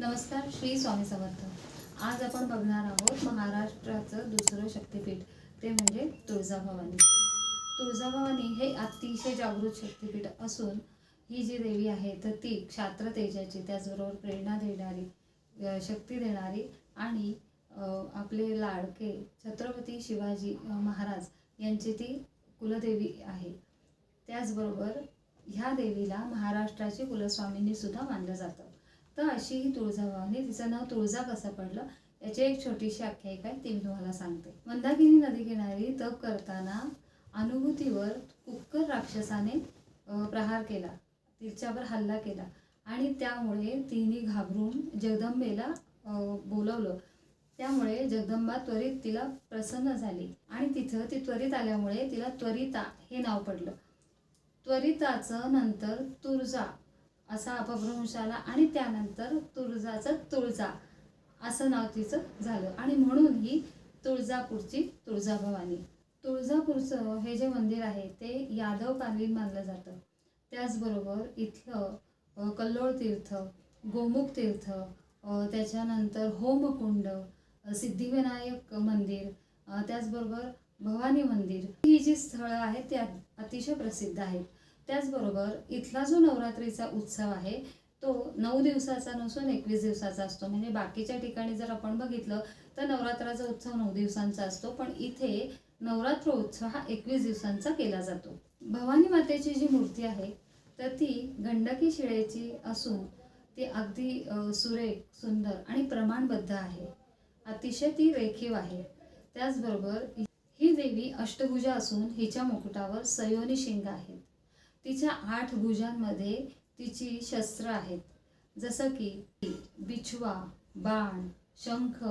नमस्कार श्री स्वामी समर्थ. आज आपण बघणार आहोत महाराष्ट्राचं दुसरं शक्तिपीठ ते म्हणजे तुळजाभवानी. तुळजाभवानी हे अतिशय जागृत शक्तिपीठ असून ही जी देवी आहे तर ती क्षात्र तेजाची त्याचबरोबर प्रेरणा देणारी शक्ती देणारी आणि आपले लाडके छत्रपती शिवाजी महाराज यांची ती कुलदेवी आहे. त्याचबरोबर ह्या देवीला महाराष्ट्राची कुलस्वामिनी सुद्धा मानलं जातं. तर अशी ही तुळजाभवानी तिचं नाव तुळजा कसं पडलं. याची एक छोटीशी आख्यायिका आहे ती मी तुम्हाला सांगते. मंदाकिनी नदी किनारी तप करताना अनुभूतीवर कुक्कर राक्षसाने प्रहार केला. तिच्यावर हल्ला केला. आणि त्यामुळे तिने घाबरून जगदंबेला बोलवलं. त्यामुळे जगदंबा त्वरित तिला प्रसन्न झाली. आणि तिथं ती त्वरित आल्यामुळे तिला त्वरिता हे नाव पडलं. त्वरिताचं नंतर तुळजा असा अपभ्रंश आला आणि त्यानंतर तुळजाचं तुळजा असं नाव तिचं झालं. आणि म्हणून ही तुळजापूरची तुळजाभवानी. तुळजापूरचं हे जे मंदिर आहे ते यादवकालीन मानलं जातं. त्याचबरोबर इथलं कल्लोळ तीर्थ गोमुख तीर्थ त्याच्यानंतर होमकुंड सिद्धिविनायक मंदिर त्याचबरोबर भवानी मंदिर. ही जी स्थळं आहेत ते अतिशय प्रसिद्ध आहेत. त्याचबरोबर इथला जो नवरात्रीचा उत्सव आहे तो नऊ दिवसाचा नसून एकवीस दिवसाचा असतो. म्हणजे बाकीच्या ठिकाणी जर आपण बघितलं तर नवरात्राचा उत्सव नऊ दिवसांचा असतो पण इथे नवरात्र उत्सव हा एकवीस दिवसांचा केला जातो. भवानी मातेची जी मूर्ती आहे तर ती गंडकी शिळेची असून ती अगदी सुरेख सुंदर आणि प्रमाणबद्ध आहे. अतिशय ती रेखीव आहे. त्याचबरोबर ही देवी अष्टभुजा असून हिच्या मुकुटावर सयोनी शिंग आहेत. तिच्या आठ भुजांमध्ये तिची शस्त्र आहेत. जसं की बिछवा बाण शंख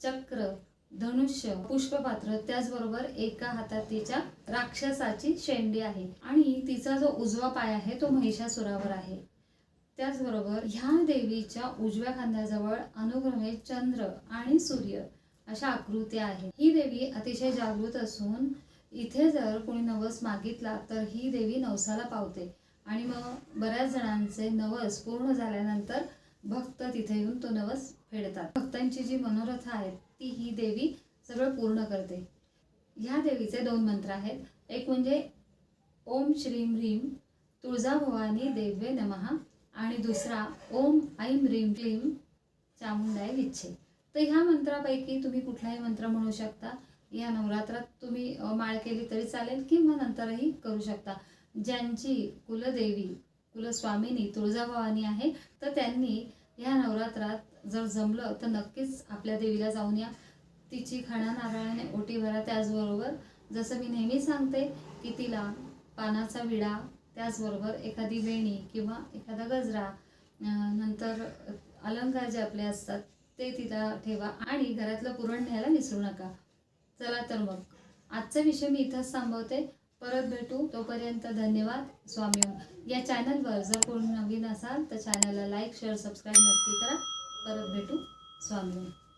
चक्र धनुष्य पुष्पपात्र त्याचबरोबर एका हातात तिच्या राक्षसाची शेंडी आहे. आणि तिचा जो उजवा पाय आहे तो महिषासुरावर आहे. त्याचबरोबर ह्या देवीच्या उजव्या खांद्याजवळ अनुक्रमे चंद्र आणि सूर्य अशा आकृत्या आहेत. ही देवी अतिशय जागृत असून इथे जर कोणी नवस मागितला तर ही देवी नवसाला पावते. आणि मग बऱ्याच जणांचे नवस पूर्ण झाल्यानंतर भक्त तिथे येऊन तो नवस फेडतात. भक्तांची जी मनोरथ आहेत ती ही देवी सगळं पूर्ण करते. ह्या देवीचे दोन मंत्र आहेत. एक म्हणजे ओम श्रीम ह्रीम तुळजाभवानी देवे नमहा आणि दुसरा ओम ऐम ह्रीम क्लीम चामुंडाय विच्छे. तर ह्या मंत्रापैकी तुम्ही कुठलाही मंत्र म्हणू शकता. या नवरात्रात तुम्ही माळ केली तरी चालेल किंवा नंतरही करू शकता. ज्यांची कुलदेवी कुलस्वामिनी तुळजाभवानी आहे तर त्यांनी या नवरात्रात जर जमलं तर नक्कीच आपल्या देवीला जाऊन या. तिची खाणा नारळाने ओटी भरा त्याचबरोबर जसं मी नेहमी सांगते की तिला पानाचा विडा त्याचबरोबर एखादी वेणी किंवा एखादा गजरा नंतर अलंकार जे आपले असतात ते तिला ठेवा. आणि घरातलं पुरण न्यायला विसरू नका. चला तर मग. आजचा विषय मी इथंच थांबवते. परत भेटू. तोपर्यंत धन्यवाद. स्वामी हो. या चॅनलवर जर कोण नवीन असाल तर चॅनलला लाईक शेअर सबस्क्राईब नक्की करा. परत भेटू. स्वामी हो.